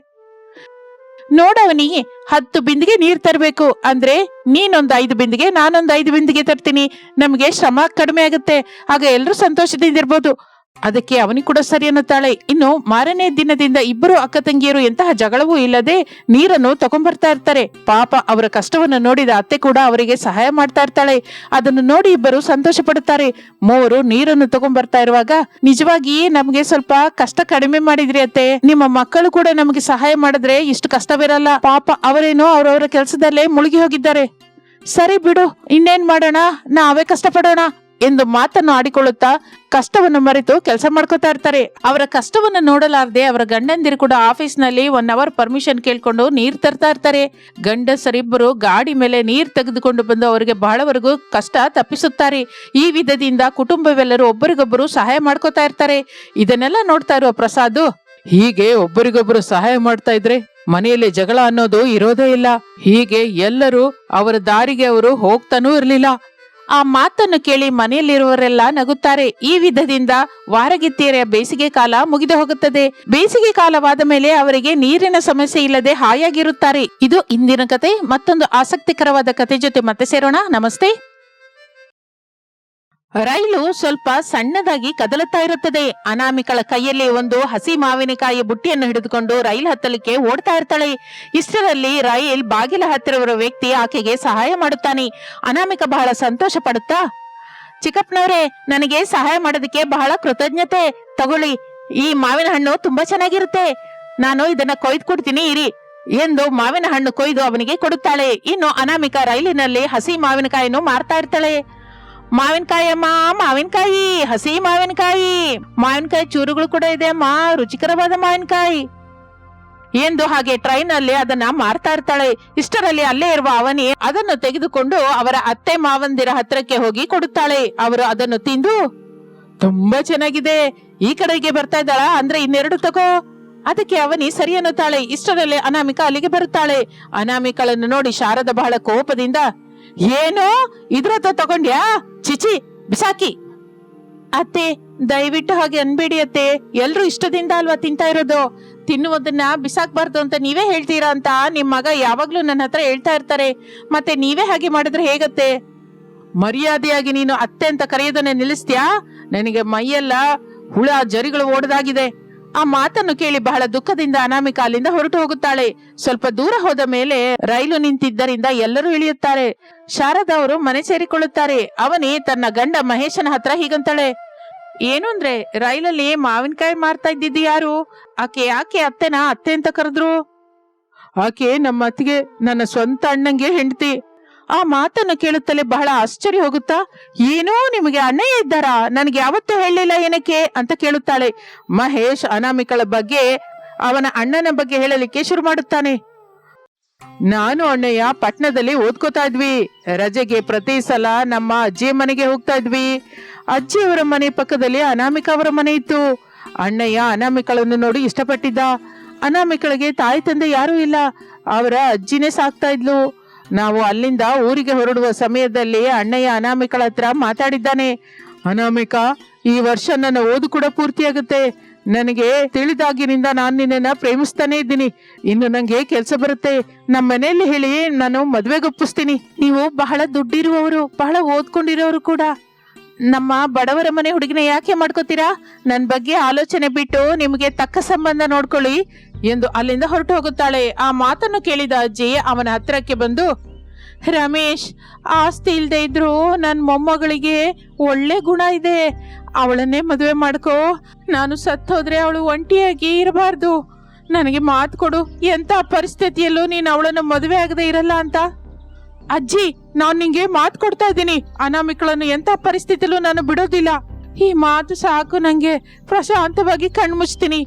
ನೋಡವನಿ ಹತ್ತು ಬಿಂದಿಗೆ ನೀರ್ ತರಬೇಕು ಅಂದ್ರೆ ನೀನೊಂದು ಐದು ಬಿಂದಿಗೆ, ನಾನೊಂದು ಐದು ಬಿಂದಿಗೆ ತರ್ತೀನಿ. ನಮಗೆ ಶ್ರಮ ಕಡಿಮೆ ಆಗುತ್ತೆ. ಆಗ ಎಲ್ಲರೂ ಸಂತೋಷದಿಂದ ಇರ್ಬೋದು. ಅದಕ್ಕೆ ಅವನಿ ಕೂಡ ಸರಿ ಅನ್ನುತ್ತಾಳೆ. ಇನ್ನು ಮಾರನೇ ದಿನದಿಂದ ಇಬ್ಬರು ಅಕ್ಕ ತಂಗಿಯರು ಎಂತಹ ಜಗಳವೂ ಇಲ್ಲದೆ ನೀರನ್ನು ತಗೊಂಡ್ಬರ್ತಾ ಇರ್ತಾರೆ. ಪಾಪ ಅವರ ಕಷ್ಟವನ್ನು ನೋಡಿದ ಅತ್ತೆ ಕೂಡ ಅವರಿಗೆ ಸಹಾಯ ಮಾಡ್ತಾ ಇರ್ತಾಳೆ. ಅದನ್ನು ನೋಡಿ ಇಬ್ಬರು ಸಂತೋಷ ಪಡುತ್ತಾರೆ ಮೂವರು ನೀರನ್ನು ತಗೊಂಡ್ಬರ್ತಾ ಇರುವಾಗ, ನಿಜವಾಗಿಯೇ ನಮ್ಗೆ ಸ್ವಲ್ಪ ಕಷ್ಟ ಕಡಿಮೆ ಮಾಡಿದ್ರಿ ಅತ್ತೆ. ನಿಮ್ಮ ಮಕ್ಕಳು ಕೂಡ ನಮಗೆ ಸಹಾಯ ಮಾಡಿದ್ರೆ ಇಷ್ಟು ಕಷ್ಟವಿರಲ್ಲ. ಪಾಪ ಅವರೇನೋ ಅವರವರ ಕೆಲಸದಲ್ಲೇ ಮುಳುಗಿ ಹೋಗಿದ್ದಾರೆ. ಸರಿ ಬಿಡು, ಇನ್ನೇನ್ ಮಾಡೋಣ? ನಾವೇ ಕಷ್ಟಪಡೋಣ. ಎಂದು ಮಾತನ್ನು ಆಡಿಕೊಳ್ಳುತ್ತಾ ಕಷ್ಟವನ್ನು ಮರೆತು ಕೆಲಸ ಮಾಡ್ಕೋತಾ ಇರ್ತಾರೆ. ಅವರ ಕಷ್ಟವನ್ನು ನೋಡಲಾರದೆ ಅವರ ಗಂಡಂದಿರು ಕೂಡ ಆಫೀಸ್ನಲ್ಲಿ ಒನ್ ಅವರ್ ಪರ್ಮಿಷನ್ ಕೇಳ್ಕೊಂಡು ನೀರ್ ತರ್ತಾ ಇರ್ತಾರೆ. ಗಂಡಸರಿಬ್ಬರು ಗಾಡಿ ಮೇಲೆ ನೀರ್ ತೆಗೆದುಕೊಂಡು ಬಂದು ಅವರಿಗೆ ಬಹಳವರೆಗೂ ಕಷ್ಟ ತಪ್ಪಿಸುತ್ತಾರೆ. ಈ ವಿಧದಿಂದ ಕುಟುಂಬವೆಲ್ಲರೂ ಒಬ್ಬರಿಗೊಬ್ಬರು ಸಹಾಯ ಮಾಡ್ಕೋತಾ ಇರ್ತಾರೆ. ಇದನ್ನೆಲ್ಲ ನೋಡ್ತಾ ಇರುವ ಪ್ರಸಾದ್, ಹೀಗೆ ಒಬ್ಬರಿಗೊಬ್ಬರು ಸಹಾಯ ಮಾಡ್ತಾ ಇದ್ರೆ ಮನೆಯಲ್ಲಿ ಜಗಳ ಅನ್ನೋದು ಇರೋದೇ ಇಲ್ಲ. ಹೀಗೆ ಎಲ್ಲರೂ ಅವರ ದಾರಿಗೆ ಅವರು ಹೋಗ್ತಾನೂ ಇರಲಿಲ್ಲ. ಆ ಮಾತನ್ನು ಕೇಳಿ ಮನೆಯಲ್ಲಿರುವರೆಲ್ಲ ನಗುತ್ತಾರೆ. ಈ ವಿಧದಿಂದ ವಾರಗಿತ್ತಿಯರ ಬೇಸಿಗೆ ಕಾಲ ಮುಗಿದು ಹೋಗುತ್ತದೆ. ಬೇಸಿಗೆ ಕಾಲವಾದ ಮೇಲೆ ಅವರಿಗೆ ನೀರಿನ ಸಮಸ್ಯೆ ಇಲ್ಲದೆ ಹಾಯಾಗಿರುತ್ತಾರೆ. ಇದು ಇಂದಿನ ಕತೆ. ಮತ್ತೊಂದು ಆಸಕ್ತಿಕರವಾದ ಕತೆ ಜೊತೆ ಮತ್ತೆ ಸೇರೋಣ. ನಮಸ್ತೆ. ರೈಲು ಸ್ವಲ್ಪ ಸಣ್ಣದಾಗಿ ಕದಲುತ್ತಾ ಇರುತ್ತದೆ. ಅನಾಮಿಕಳ ಕೈಯಲ್ಲಿ ಒಂದು ಹಸಿ ಮಾವಿನಕಾಯಿ ಬುಟ್ಟಿಯನ್ನು ಹಿಡಿದುಕೊಂಡು ರೈಲ್ ಹತ್ತಲಿಕ್ಕೆ ಓಡ್ತಾ ಇರ್ತಾಳೆ. ಇಷ್ಟರಲ್ಲಿ ರೈಲ್ ಬಾಗಿಲ ಹತ್ತಿರವಿರುವ ವ್ಯಕ್ತಿ ಆಕೆಗೆ ಸಹಾಯ ಮಾಡುತ್ತಾನೆ. ಅನಾಮಿಕ ಬಹಳ ಸಂತೋಷ ಪಡುತ್ತಾ, ಚಿಕ್ಕಪ್ಪನವ್ರೆ, ನನಗೆ ಸಹಾಯ ಮಾಡೋದಕ್ಕೆ ಬಹಳ ಕೃತಜ್ಞತೆ. ತಗೊಳ್ಳಿ, ಈ ಮಾವಿನ ಹಣ್ಣು ತುಂಬಾ ಚೆನ್ನಾಗಿರುತ್ತೆ. ನಾನು ಇದನ್ನ ಕೊಯ್ದು ಕೊಡ್ತೀನಿ, ಇರಿ ಎಂದು ಮಾವಿನ ಹಣ್ಣು ಕೊಯ್ದು ಅವನಿಗೆ ಕೊಡುತ್ತಾಳೆ. ಇನ್ನು ಅನಾಮಿಕ ರೈಲಿನಲ್ಲಿ ಹಸಿ ಮಾವಿನಕಾಯಿಯನ್ನು ಮಾರ್ತಾ ಇರ್ತಾಳೆ. ಮಾವಿನಕಾಯಿ ಅಮ್ಮ, ಮಾವಿನಕಾಯಿ, ಹಸಿ ಮಾವಿನಕಾಯಿ ಮಾವಿನಕಾಯಿ ಚೂರುಗಳು ಕೂಡ ಇದೆ ಅಮ್ಮ, ರುಚಿಕರವಾದ ಮಾವಿನಕಾಯಿ. ಎಂದು ಹಾಗೆ ಟ್ರೈನ್ ಅಲ್ಲಿ ಅದನ್ನ ಮಾರ್ತಾ ಇರ್ತಾಳೆ. ಇಷ್ಟರಲ್ಲಿ ಅಲ್ಲೇ ಇರುವ ಅವನಿ ಅದನ್ನು ತೆಗೆದುಕೊಂಡು ಅವರ ಅತ್ತೆ ಮಾವಂದಿರ ಹತ್ರಕ್ಕೆ ಹೋಗಿ ಕೊಡುತ್ತಾಳೆ. ಅವರು ಅದನ್ನು ತಿಂದು, ತುಂಬಾ ಚೆನ್ನಾಗಿದೆ. ಈ ಕಡೆಗೆ ಬರ್ತಾ ಇದ್ದಾಳ? ಅಂದ್ರೆ ಇನ್ನೆರಡು ತಗೋ. ಅದಕ್ಕೆ ಅವನಿ ಸರಿ ಅನ್ನುತ್ತಾಳೆ. ಇಷ್ಟರಲ್ಲಿ ಅನಾಮಿಕ ಅಲ್ಲಿಗೆ ಬರುತ್ತಾಳೆ. ಅನಾಮಿಕಳನ್ನು ನೋಡಿ ಶಾರದ ಬಹಳ ಕೋಪದಿಂದ ಏನು? ಇದ್ರತ್ತ ತಗೊಂಡ್ಯಾ? ಚಿಚಿ ಬಿಸಾಕಿ. ಅತ್ತೆ, ದಯವಿಟ್ಟು ಹಾಗೆ ಅನ್ಬೇಡಿ ಅತ್ತೆ. ಎಲ್ರು ಇಷ್ಟದಿಂದ ಅಲ್ವಾ ತಿಂತಾ ಇರೋದು? ತಿನ್ನುವುದನ್ನ ಬಿಸಾಕ್ಬಾರ್ದು ಅಂತ ನೀವೇ ಹೇಳ್ತೀರಾ ಅಂತ ನಿಮ್ ಮಗ ಯಾವಾಗ್ಲೂ ನನ್ನ ಹತ್ರ ಹೇಳ್ತಾ ಇರ್ತಾರೆ. ಮತ್ತೆ ನೀವೇ ಹಾಗೆ ಮಾಡಿದ್ರೆ ಹೇಗತ್ತೆ? ಮರ್ಯಾದೆಯಾಗಿ ನೀನು ಅತ್ತೆ ಅಂತ ಕರೆಯೋದನ್ನ ನಿಲ್ಲಿಸ್ತೀಯಾ? ನನಗೆ ಮೈಯೆಲ್ಲ ಹುಳ, ಜರಿಗಳು ಓಡದಾಗಿದೆ. ಆ ಮಾತನ್ನು ಕೇಳಿ ಬಹಳ ದುಃಖದಿಂದ, ಅನಾಮಿಕ ಅಲ್ಲಿಂದ ಹೊರಟು ಹೋಗುತ್ತಾಳೆ. ಸ್ವಲ್ಪ ದೂರ ಹೋದ ಮೇಲೆ ರೈಲು ನಿಂತಿದ್ದರಿಂದ ಎಲ್ಲರೂ ಇಳಿಯುತ್ತಾರೆ. ಶಾರದಾ ಅವರು ಮನೆ ಸೇರಿಕೊಳ್ಳುತ್ತಾರೆ. ಅವನೇ ತನ್ನ ಗಂಡ ಮಹೇಶನ ಹತ್ರ ಹೀಗಂತಾಳೆ. ಏನು ಅಂದ್ರೆ, ರೈಲಲ್ಲಿ ಮಾವಿನಕಾಯಿ ಮಾರ್ತಾ ಇದ್ದಿದ್ದು ಯಾರು? ಆಕೆ ಯಾಕೆ ಅತ್ತೆನ ಅತ್ತೆ ಅಂತ ಕರೆದ್ರು? ಆಕೆ ನಮ್ಮ ಅತ್ತಿಗೆ ನನ್ನ ಸ್ವಂತ ಅಣ್ಣಂಗೆ ಹೆಂಡತಿ. ಆ ಮಾತನ್ನು ಕೇಳುತ್ತಲೇ ಬಹಳ ಆಶ್ಚರ್ಯ ಹೋಗುತ್ತಾ, ಏನೋ ನಿಮಗೆ ಅಣ್ಣಯ್ಯ ಇದ್ದಾರಾ? ನನಗೆ ಯಾವತ್ತೂ ಹೇಳಲಿಲ್ಲ ಏನಕ್ಕೆ ಅಂತ ಕೇಳುತ್ತಾಳೆ. ಮಹೇಶ್ ಅನಾಮಿಕಳ ಬಗ್ಗೆ, ಅವನ ಅಣ್ಣನ ಬಗ್ಗೆ ಹೇಳಲಿಕ್ಕೆ ಶುರು ಮಾಡುತ್ತಾನೆ. ನಾನು ಅಣ್ಣಯ್ಯ ಪಟ್ನದಲ್ಲಿ ಓದ್ಕೋತಾ ಇದ್ವಿ. ರಜೆಗೆ ಪ್ರತಿ ಸಲ ನಮ್ಮ ಅಜ್ಜಿ ಮನೆಗೆ ಹೋಗ್ತಾ ಇದ್ವಿ. ಅಜ್ಜಿಯವರ ಮನೆ ಪಕ್ಕದಲ್ಲಿ ಅನಾಮಿಕ ಅವರ ಮನೆ ಇತ್ತು. ಅಣ್ಣಯ್ಯ ಅನಾಮಿಕಳನ್ನು ನೋಡಿ ಇಷ್ಟಪಟ್ಟಿದ್ದ. ಅನಾಮಿಕಳಿಗೆ ತಾಯಿ ತಂದೆ ಯಾರೂ ಇಲ್ಲ. ಅವರ ಅಜ್ಜಿನೇ ಸಾಕ್ತಾ ಇದ್ಲು. ನಾವು ಅಲ್ಲಿಂದ ಊರಿಗೆ ಹೊರಡುವ ಸಮಯದಲ್ಲಿ ಅಣ್ಣಯ್ಯ ಅನಾಮಿಕಳ ಹತ್ರ ಮಾತಾಡಿದ್ದಾನೆ. ಅನಾಮಿಕ, ಈ ವರ್ಷ ನನ್ನ ಓದು ಕೂಡ ಪೂರ್ತಿಯಾಗುತ್ತೆ ನನಗೆ ತಿಳಿದಾಗಿನಿಂದ ನಾನು ನಿನ್ನನ್ನು ಪ್ರೇಮಿಸ್ತಾನೆ ಇದ್ದೀನಿ. ಇನ್ನು ನನಗೆ ಕೆಲಸ ಬರುತ್ತೆ. ನಮ್ಮ ಮನೆಯಲ್ಲಿ ಹೇಳಿ ನಾನು ಮದ್ವೆಗೊಪ್ಪಿಸ್ತೀನಿ ನೀವು ಬಹಳ ದುಡ್ಡಿರುವವರು, ಬಹಳ ಓದ್ಕೊಂಡಿರೋರು ಕೂಡ. ನಮ್ಮ ಬಡವರ ಮನೆ ಹುಡುಗಿನ ಯಾಕೆ ಮಾಡ್ಕೋತೀರಾ? ನನ್ನ ಬಗ್ಗೆ ಆಲೋಚನೆ ಬಿಟ್ಟು ನಿಮಗೆ ತಕ್ಕ ಸಂಬಂಧ ನೋಡ್ಕೊಳ್ಳಿ. ಎಂದು ಅಲ್ಲಿಂದ ಹೊರಟು ಹೋಗುತ್ತಾಳೆ. ಆ ಮಾತನ್ನು ಕೇಳಿದ ಅಜ್ಜಿ ಅವನ ಹತ್ತಿರಕ್ಕೆ ಬಂದು, ರಮೇಶ್, ಆಸ್ತಿ ಇಲ್ಲದೆ ಇದ್ರು ನನ್ನ ಮೊಮ್ಮಗಳಿಗೆ ಒಳ್ಳೆ ಗುಣ ಇದೆ. ಅವಳನ್ನೇ ಮದುವೆ ಮಾಡ್ಕೋ. ನಾನು ಸತ್ತೋದ್ರೆ ಅವಳು ಒಂಟಿಯಾಗಿ ಇರಬಾರ್ದು. ನನಗೆ ಮಾತು ಕೊಡು. ಎಂತ ಪರಿಸ್ಥಿತಿಯಲ್ಲೂ ನೀನು ಅವಳನ್ನು ಮದುವೆ ಆಗದೆ ಇರಲ್ಲ ಅಂತ? ಅಜ್ಜಿ, ನಾನು ನಿಂಗೆ ಮಾತು ಕೊಡ್ತಾ ಇದ್ದೀನಿ. ಅನಾಮಿಕಳನ್ನು ಎಂತ ಪರಿಸ್ಥಿತಿಯಲ್ಲೂ ನಾನು ಬಿಡೋದಿಲ್ಲ. ಈ ಮಾತು ಸಾಕು ನಂಗೆ. ಪ್ರಶಾಂತವಾಗಿ ಕಣ್ಮುಚ್ತೀನಿ.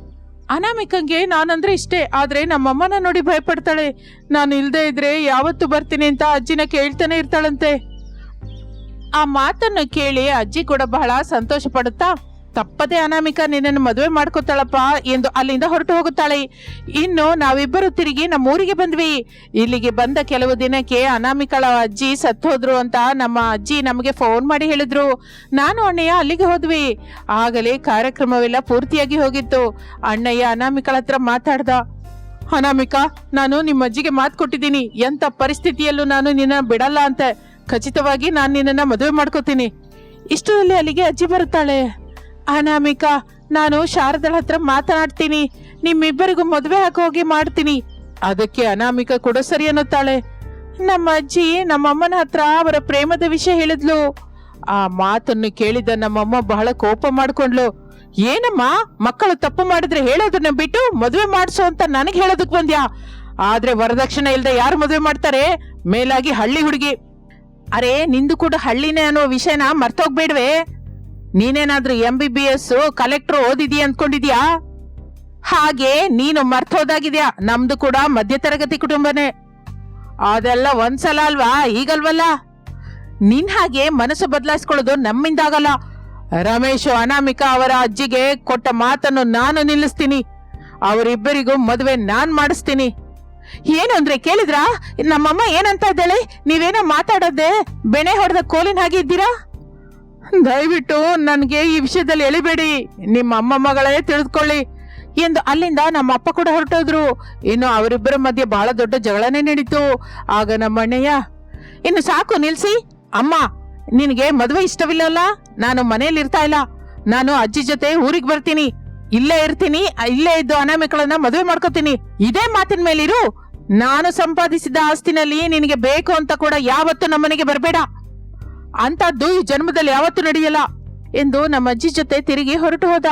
ಅನಾಮಿಕಂಗೆ ನಾನಂದ್ರೆ ಇಷ್ಟೇ, ಆದರೆ ನಮ್ಮಮ್ಮನ ನೋಡಿ ಭಯಪಡ್ತಾಳೆ. ನಾನು ಇಲ್ಲದೆ ಇದ್ರೆ ಯಾವತ್ತು ಬರ್ತೀನಿ ಅಂತ ಅಜ್ಜಿನ ಕೇಳ್ತಾನೆ ಇರ್ತಾಳಂತೆ. ಆ ಮಾತನ್ನು ಕೇಳಿ ಅಜ್ಜಿ ಕೂಡ ಬಹಳ ಸಂತೋಷ ಪಡುತ್ತಾ ತಪ್ಪದೆ ಅನಾಮಿಕ ನಿನ್ನನ್ನು ಮದುವೆ ಮಾಡ್ಕೋತಾಳಪ್ಪ ಎಂದು ಅಲ್ಲಿಂದ ಹೊರಟು ಹೋಗುತ್ತಾಳೆ. ಇನ್ನು ನಾವಿಬ್ಬರು ತಿರುಗಿ ನಮ್ಮ ಊರಿಗೆ ಬಂದ್ವಿ. ಇಲ್ಲಿಗೆ ಬಂದ ಕೆಲವು ದಿನಕ್ಕೆ ಅನಾಮಿಕಳ ಅಜ್ಜಿ ಸತ್ತೋದ್ರು ಅಂತ ನಮ್ಮ ಅಜ್ಜಿ ನಮಗೆ ಫೋನ್ ಮಾಡಿ ಹೇಳಿದ್ರು. ನಾನು ಅಣ್ಣಯ್ಯ ಅಲ್ಲಿಗೆ ಹೋದ್ವಿ. ಆಗಲೇ ಕಾರ್ಯಕ್ರಮವೆಲ್ಲ ಪೂರ್ತಿಯಾಗಿ ಹೋಗಿತ್ತು. ಅಣ್ಣಯ್ಯ ಅನಾಮಿಕಳ ಹತ್ರ ಮಾತಾಡ್ದ, ಅನಾಮಿಕಾ, ನಾನು ನಿಮ್ಮ ಅಜ್ಜಿಗೆ ಮಾತು ಕೊಟ್ಟಿದ್ದೀನಿ. ಎಂತ ಪರಿಸ್ಥಿತಿಯಲ್ಲೂ ನಾನು ನಿನ್ನ ಬಿಡಲ್ಲ ಅಂತ. ಖಚಿತವಾಗಿ ನಾನು ನಿನ್ನನ್ನು ಮದುವೆ ಮಾಡ್ಕೋತೀನಿ. ಇಷ್ಟರಲ್ಲಿ ಅಲ್ಲಿಗೆ ಅಜ್ಜಿ ಬರುತ್ತಾಳೆ. ಅನಾಮಿಕಾ, ನಾನು ಶಾರದಳ ಹತ್ರ ಮಾತನಾಡ್ತೀನಿ. ನಿಮ್ಮಿಬ್ಬರಿಗೂ ಮದುವೆ ಹಾಕೋಗಿ ಮಾಡ್ತೀನಿ. ಅದಕ್ಕೆ ಅನಾಮಿಕಾ ಕೂಡ ಸರಿ ಅನ್ನುತ್ತಾಳೆ. ನಮ್ಮ ಅಜ್ಜಿ ನಮ್ಮಮ್ಮನ ಹತ್ರ ಅವರ ಪ್ರೇಮದ ವಿಷಯ ಹೇಳಿದ್ಲು. ಆ ಮಾತನ್ನು ಕೇಳಿದ ನಮ್ಮಮ್ಮ ಬಹಳ ಕೋಪ ಮಾಡ್ಕೊಂಡ್ಲು ಏನಮ್ಮ, ಮಕ್ಕಳು ತಪ್ಪು ಮಾಡಿದ್ರೆ ಹೇಳೋದನ್ನ ಬಿಟ್ಟು ಮದುವೆ ಮಾಡಿಸು ಅಂತ ನನಗೆ ಹೇಳೋದಕ್ ಬಂದ್ಯಾ? ಆದ್ರೆ ವರದಕ್ಷಿಣೆ ಇಲ್ದೆ ಯಾರು ಮದುವೆ ಮಾಡ್ತಾರೆ? ಮೇಲಾಗಿ ಹಳ್ಳಿ ಹುಡುಗಿ. ಅರೆ, ನಿಂದು ಕೂಡ ಹಳ್ಳಿನೇ ಅನ್ನೋ ವಿಷಯನ ಮರ್ತೋಗ್ಬೇಡ್ವೆ? ನೀನೇನಾದ್ರೂ M B B S collector ಓದಿದೀಯ ಅಂದ್ಕೊಂಡಿದ್ಯಾ ಹಾಗೆ ನೀನು ಮರ್ತೋದಾಗಿದ್ಯಾ? ನಮ್ದು ಕೂಡ ಮಧ್ಯತರಗತಿ ಕುಟುಂಬನೇ. ಅದೆಲ್ಲ ಒಂದ್ಸಲ ಅಲ್ವಾ? ಈಗಲ್ವಲ್ಲ? ನಿನ್ ಹಾಗೆ ಮನಸ್ಸು ಬದಲಾಯಿಸ್ಕೊಳ್ಳೋದು ನಮ್ಮಿಂದ ಆಗಲ್ಲ ರಮೇಶ್ ಅನಾಮಿಕಾ ಅವರ ಅಜ್ಜಿಗೆ ಕೊಟ್ಟ ಮಾತನ್ನು ನಾನು ನಿಲ್ಲಿಸ್ತೀನಿ. ಅವರಿಬ್ಬರಿಗೂ ಮದುವೆ ನಾನ್ ಮಾಡಿಸ್ತೀನಿ. ಏನು ಅಂದ್ರೆ ಕೇಳಿದ್ರಾ? ನಮ್ಮಮ್ಮ ಏನಂತ ಇದ್ದಾಳೆ? ನೀವೇನೋ ಮಾತಾಡೋದೆ ಬೆಣೆ ಹೊಡೆದ ಕೋಲಿನ ಹಾಗೆ ಇದ್ದೀರಾ? ದಯವಿಟ್ಟು ನನಗೆ ಈ ವಿಷಯದಲ್ಲಿ ಎಳಿಬೇಡಿ. ನಿಮ್ಮ ಅಮ್ಮ ಮಗಳೇ ತಿಳಿದುಕೊಳ್ಳಿ ಎಂದು ಅಲ್ಲಿಂದ ನಮ್ಮ ಅಪ್ಪ ಕೂಡ ಹೊರಟೋದ್ರು. ಇನ್ನು ಅವರಿಬ್ಬರ ಮಧ್ಯೆ ಬಹಳ ದೊಡ್ಡ ಜಗಳನೇ ನಡೀತು. ಆಗ ನಮ್ಮ ಅಣ್ಣಯ್ಯ ಇನ್ನು ಸಾಕು ನಿಲ್ಸಿ. ಅಮ್ಮ, ನಿನಗೆ ಮದುವೆ ಇಷ್ಟವಿಲ್ಲಲ್ಲ? ನಾನು ಮನೇಲಿ ಇರ್ತಾ ಇಲ್ಲ. ನಾನು ಅಜ್ಜಿ ಜೊತೆ ಊರಿಗೆ ಬರ್ತೀನಿ. ಇಲ್ಲೇ ಇರ್ತೀನಿ, ಇಲ್ಲೇ ಇದ್ದು ಅನಾಮಿಕಳನ್ನ ಮದುವೆ ಮಾಡ್ಕೋತೀನಿ. ಇದೇ ಮಾತಿನ ಮೇಲಿರು. ನಾನು ಸಂಪಾದಿಸಿದ ಆಸ್ತಿನಲ್ಲಿ ನಿನಗೆ ಬೇಕು ಅಂತ ಕೂಡ ಯಾವತ್ತೂ ನಮ್ಮನೆಗೆ ಬರಬೇಡ. ಅಂತದ್ದು ಈ ಜನ್ಮದಲ್ಲಿ ಯಾವತ್ತೂ ನಡೆಯಲ್ಲ ಎಂದು ನಮ್ಮ ಅಜ್ಜಿ ಜೊತೆ ತಿರುಗಿ ಹೊರಟು ಹೋದ.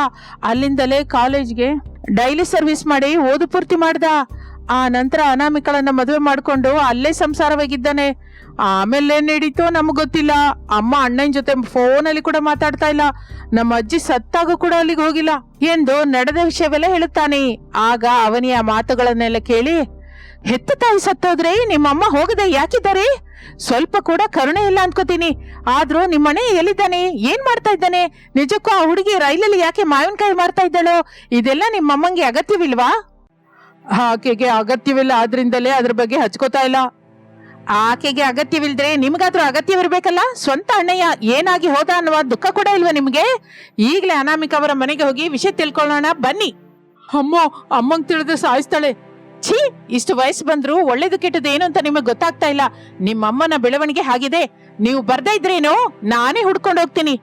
ಅಲ್ಲಿಂದಲೇ ಕಾಲೇಜ್ಗೆ ಡೈಲಿ ಸರ್ವಿಸ್ ಮಾಡಿ ಓದು ಪೂರ್ತಿ ಮಾಡ್ದ. ಆ ನಂತರ ಅನಾಮಿಕಳನ್ನ ಮದುವೆ ಮಾಡಿಕೊಂಡು ಅಲ್ಲೇ ಸಂಸಾರವಾಗಿದ್ದಾನೆ. ಆಮೇಲೆ ಏನ್ ನಡೀತೋ ನಮಗ್ ಗೊತ್ತಿಲ್ಲ. ಅಮ್ಮ ಅಣ್ಣನ ಜೊತೆ ಫೋನಲ್ಲಿ ಕೂಡ ಮಾತಾಡ್ತಾ ಇಲ್ಲ. ನಮ್ಮ ಅಜ್ಜಿ ಸತ್ತಾಗ ಕೂಡ ಅಲ್ಲಿಗೆ ಹೋಗಿಲ್ಲ ಎಂದು ನಡೆದ ವಿಷಯವೆಲ್ಲ ಹೇಳುತ್ತಾನೆ. ಆಗ ಅವನಿಯ ಮಾತುಗಳನ್ನೆಲ್ಲ ಕೇಳಿ ಹೆತ್ತ ತಾಯಿ ಸತ್ತೋದ್ರೆ ನಿಮ್ಮಮ್ಮ ಹೋಗದೆ ಯಾಕಿದ್ದಾರೆ? ಸ್ವಲ್ಪ ಕೂಡ ಕರುಣೆ ಇಲ್ಲ ಅನ್ಕೋತೀನಿ. ಆದ್ರೂ ನಿಮ್ಮನೆ ಎಲ್ಲಿದ್ದಾನೆ? ಏನ್ ಮಾಡ್ತಾ ಇದ್ದಾನೆ? ನಿಜಕ್ಕೂ ಆ ಹುಡುಗಿ ರೈಲಲ್ಲಿ ಯಾಕೆ ಮಾವಿನಕಾಯಿ ಮಾರ್ತಾ ಇದ್ದಾಳೋ? ಇದೆಲ್ಲ ನಿಮ್ಮಮ್ಮಂಗೆ ಅಗತ್ಯವಿಲ್ವಾ? ಆಕೆಗೆ ಅಗತ್ಯವಿಲ್ಲ, ಆದ್ರಿಂದಲೇ ಅದ್ರ ಬಗ್ಗೆ ಹಚ್ಕೋತಾ ಇಲ್ಲ. ಆಕೆಗೆ ಅಗತ್ಯವಿಲ್ದ್ರೆ ನಿಮ್ಗಾದ್ರೂ ಅಗತ್ಯವಿರ್ಬೇಕಲ್ಲ ಸ್ವಂತ ಅಣ್ಣಯ್ಯ ಏನಾಗಿ ಹೋದ ಅನ್ನುವ ದುಃಖ ಕೂಡ ಇಲ್ವಾ ನಿಮ್ಗೆ? ಈಗಲೇ ಅನಾಮಿಕ ಅವರ ಮನೆಗೆ ಹೋಗಿ ವಿಷಯ ತಿಳ್ಕೊಳ್ಳೋಣ, ಬನ್ನಿ. ಅಮ್ಮೋ, ಅಮ್ಮಂಗ್ ತಿಳಿದ್ರೆ ಸಾಯಿಸ್ತಾಳೆ. ಛೀ, ಇಷ್ಟು ವಯಸ್ಸು ಬಂದ್ರು ಒಳ್ಳೇದು ಕೆಟ್ಟದ್ದು ಏನು ಅಂತ ನಿಮಗೆ ಗೊತ್ತಾಗ್ತಾ ಇಲ್ಲ. ನಿಮ್ಮಮ್ಮನ ಬೆಳವಣಿಗೆ ಹಾಗಿದೆ. ನೀವು ಬರ್ದೇ ಇದ್ರೇನು ನಾನೇ ಹುಡ್ಕೊಂಡು ಹೋಗ್ತೀನಿ.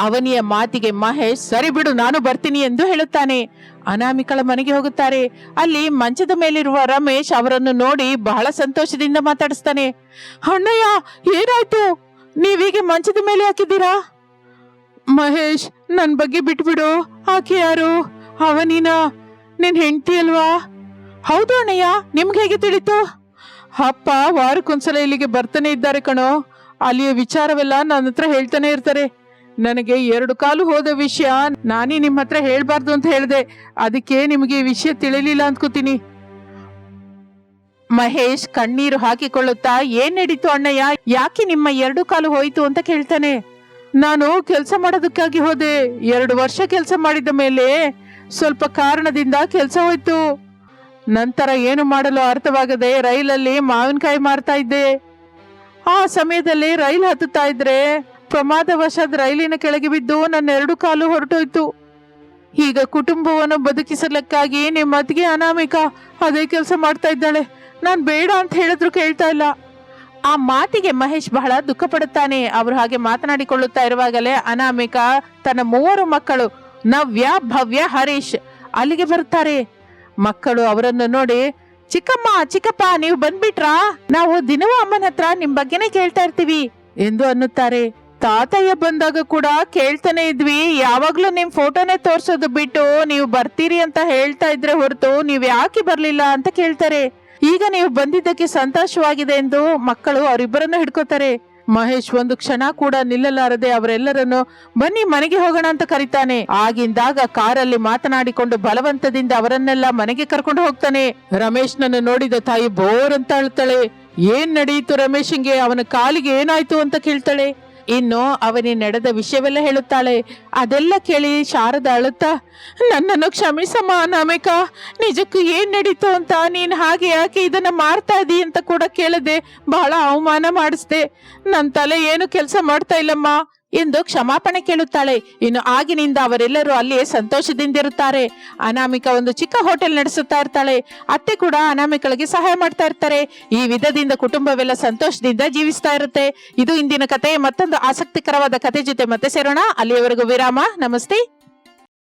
ಅವನಿಯ ಮಾತಿಗೆ ಮಹೇಶ್, ಸರಿ ಬಿಡು, ನಾನು ಬರ್ತೀನಿ ಎಂದು ಹೇಳುತ್ತಾನೆ. ಅನಾಮಿಕಳ ಮನೆಗೆ ಹೋಗುತ್ತಾರೆ. ಅಲ್ಲಿ ಮಂಚದ ಮೇಲಿರುವ ರಮೇಶ್ ಅವರನ್ನು ನೋಡಿ ಬಹಳ ಸಂತೋಷದಿಂದ ಮಾತಾಡಿಸ್ತಾನೆ. ಅಣ್ಣಯ್ಯ, ಏನಾಯ್ತು? ನೀವೀಗ ಮಂಚದ ಮೇಲೆ ಹಾಕಿದ್ದೀರಾ? ಮಹೇಶ್ ನನ್ನ ಬಗ್ಗೆ ಬಿಟ್ಬಿಡು. ಆಕೆ ಯಾರು? ಅವನಿನ? ನಿನ್ ಹೆಂಡತಿ ಅಲ್ವಾ? ಹೌದು ಅಣ್ಣಯ್ಯ, ನಿಮ್ಗೆ ಹೇಗೆ ತಿಳಿತು? ಅಪ್ಪ ವಾರಕ್ಕೊಂದ್ಸಲ ಇಲ್ಲಿಗೆ ಬರ್ತಾನೆ ಇದ್ದಾರೆ ಕಣೋ. ಅಲ್ಲಿಯ ವಿಚಾರವೆಲ್ಲ ನನ್ನ ಹತ್ರ ಹೇಳ್ತಾನೆ ಇರ್ತಾರೆ. ನನಗೆ ಎರಡು ಕಾಲು ಹೋದ ವಿಷಯ ನಾನೇ ನಿಮ್ಮ ಹತ್ರ ಹೇಳ್ಬಾರ್ದು ಅಂತ ಹೇಳಿದೆ. ಅದಕ್ಕೆ ನಿಮಗೆ ಈ ವಿಷಯ ತಿಳಿಲಿಲ್ಲ ಅಂದ್ಕೋತೀನಿ. ಮಹೇಶ್ ಕಣ್ಣೀರು ಹಾಕಿಕೊಳ್ಳುತ್ತಾ, ಏನ್ ನಡೀತು ಅಣ್ಣಯ್ಯ? ಯಾಕೆ ನಿಮ್ಮ ಎರಡು ಕಾಲು ಹೋಯ್ತು ಅಂತ ಕೇಳ್ತಾನೆ. ನಾನು ಕೆಲಸ ಮಾಡೋದಕ್ಕಾಗಿ ಹೋದೆ. ಎರಡು ವರ್ಷ ಕೆಲಸ ಮಾಡಿದ ಮೇಲೆ ಸ್ವಲ್ಪ ಕಾರಣದಿಂದ ಕೆಲಸ ಹೋಯ್ತು. ನಂತರ ಏನು ಮಾಡಲು ಅರ್ಥವಾಗದೆ ರೈಲಲ್ಲಿ ಮಾವಿನಕಾಯಿ ಮಾರ್ತಾ ಇದ್ದೆ. ಆ ಸಮಯದಲ್ಲಿ ರೈಲ್ ಹತ್ತುತ್ತಾ ಇದ್ರೆ ಪ್ರಮಾದವಶಾತ್ ರೈಲಿನ ಕೆಳಗೆ ಬಿದ್ದು ನನ್ನ ಎರಡು ಕಾಲು ಹೊರಟೋಯ್ತು. ಈಗ ಕುಟುಂಬವನ್ನು ಬದುಕಿಸಲಿಕ್ಕಾಗಿ ನಿಮ್ಮ ಅತ್ತಿಗೆ ಅನಾಮಿಕ ಅದೇ ಕೆಲಸ ಮಾಡ್ತಾ ಇದ್ದಾಳೆ. ನಾನು ಬೇಡ ಅಂತ ಹೇಳಿದ್ರು ಕೇಳ್ತಾ ಇಲ್ಲ. ಆ ಮಾತಿಗೆ ಮಹೇಶ್ ಬಹಳ ದುಃಖ ಪಡುತ್ತಾನೆ. ಅವರು ಹಾಗೆ ಮಾತನಾಡಿಕೊಳ್ಳುತ್ತಾ ಇರುವಾಗಲೇ ಅನಾಮಿಕ ತನ್ನ ಮೂವರು ಮಕ್ಕಳು ನವ್ಯ, ಭವ್ಯ ಹರೀಶ್ ಅಲ್ಲಿಗೆ ಬರುತ್ತಾರೆ. ಮಕ್ಕಳು ಅವರನ್ನು ನೋಡಿ, ಚಿಕ್ಕಮ್ಮ, ಚಿಕ್ಕಪ್ಪ, ನೀವು ಬಂದ್ಬಿಟ್ರಾ? ನಾವು ದಿನವೂ ಅಮ್ಮನ ಹತ್ರ ನಿಮ್ ಬಗ್ಗೆನೇ ಕೇಳ್ತಾ ಇರ್ತೀವಿ. ಎಂದು ಅನ್ನುತ್ತಾರೆ. ತಾತಯ್ಯ ಬಂದಾಗ ಕೂಡ ಕೇಳ್ತಾನೆ ಇದ್ವಿ, ಯಾವಾಗ್ಲೂ ನಿಮ್ ಫೋಟೋನೇ ತೋರ್ಸೋದು ಬಿಟ್ಟು ನೀವು ಬರ್ತೀರಿ ಅಂತ ಹೇಳ್ತಾ ಇದ್ರೆ ಹೊರತು ನೀವ್ ಯಾಕೆ ಬರ್ಲಿಲ್ಲ ಅಂತ ಕೇಳ್ತಾರೆ. ಈಗ ನೀವು ಬಂದಿದ್ದಕ್ಕೆ ಸಂತೋಷವಾಗಿದೆ ಎಂದು ಮಕ್ಕಳು ಅವರಿಬ್ಬರನ್ನು ಹಿಡ್ಕೋತಾರೆ. ಮಹೇಶ್ ಒಂದು ಕ್ಷಣ ಕೂಡ ನಿಲ್ಲಲಾರದೆ ಅವರೆಲ್ಲರನ್ನು ಬನ್ನಿ ಮನೆಗೆ ಹೋಗೋಣ ಅಂತ ಕರೀತಾನೆ. ಆಗಿಂದಾಗ ಕಾರಲ್ಲಿ ಮಾತನಾಡಿಕೊಂಡು ಬಲವಂತದಿಂದ ಅವರನ್ನೆಲ್ಲ ಮನೆಗೆ ಕರ್ಕೊಂಡು ಹೋಗ್ತಾನೆ. ರಮೇಶ್ನನ್ನು ನೋಡಿದ ತಾಯಿ ಬೋರ್ ಅಂತ ಅಳ್ತಾಳೆ. ಏನ್ ನಡೆಯಿತು ರಮೇಶನ್ಗೆ ಅವನ ಕಾಲಿಗೆ ಏನಾಯ್ತು ಅಂತ ಕೇಳ್ತಾಳೆ. ಇನ್ನು ಅವನಿ ನಡೆದ ವಿಷಯವೆಲ್ಲ ಹೇಳುತ್ತಾಳೆ. ಅದೆಲ್ಲ ಕೇಳಿ ಶಾರದ ಅಳುತ್ತಾ, ನನ್ನನ್ನು ಕ್ಷಮಿಸಮ್ಮ ಅನಾಮಿಕ. ನಿಜಕ್ಕೂ ಏನ್ ನಡೀತು ಅಂತ ನೀನು ಹಾಗೆ ಯಾಕೆ ಇದನ್ನ ಮಾಡ್ತಾ ಇದೀ ಅಂತ ಕೂಡ ಕೇಳದೆ ಬಹಳ ಅವಮಾನ ಮಾಡಿಸ್ದೆ. ನನ್ನ ತಲೆ ಏನು ಕೆಲಸ ಮಾಡ್ತಾ ಇಲ್ಲಮ್ಮ. ಎಂದು ಕ್ಷಮಾಪಣೆ ಕೇಳುತ್ತಾಳೆ. ಇನ್ನು ಆಗಿನಿಂದ ಅವರೆಲ್ಲರೂ ಅಲ್ಲಿಯೇ ಸಂತೋಷದಿಂದಿರುತ್ತಾರೆ. ಅನಾಮಿಕ ಒಂದು ಚಿಕ್ಕ ಹೋಟೆಲ್ ನಡೆಸುತ್ತಾ ಇರ್ತಾಳೆ. ಅತ್ತೆ ಕೂಡ ಅನಾಮಿಕಳಿಗೆ ಸಹಾಯ ಮಾಡ್ತಾ ಇರ್ತಾರೆ. ಈ ವಿಧದಿಂದ ಕುಟುಂಬವೆಲ್ಲ ಸಂತೋಷದಿಂದ ಜೀವಿಸ್ತಾ ಇರುತ್ತೆ. ಇದು ಇಂದಿನ ಕಥೆ ಮತ್ತೊಂದು ಆಸಕ್ತಿಕರವಾದ ಕತೆ ಜೊತೆ ಮತ್ತೆ ಸೇರೋಣ. ಅಲ್ಲಿಯವರೆಗೂ ವಿರಾಮ. ನಮಸ್ತೆ.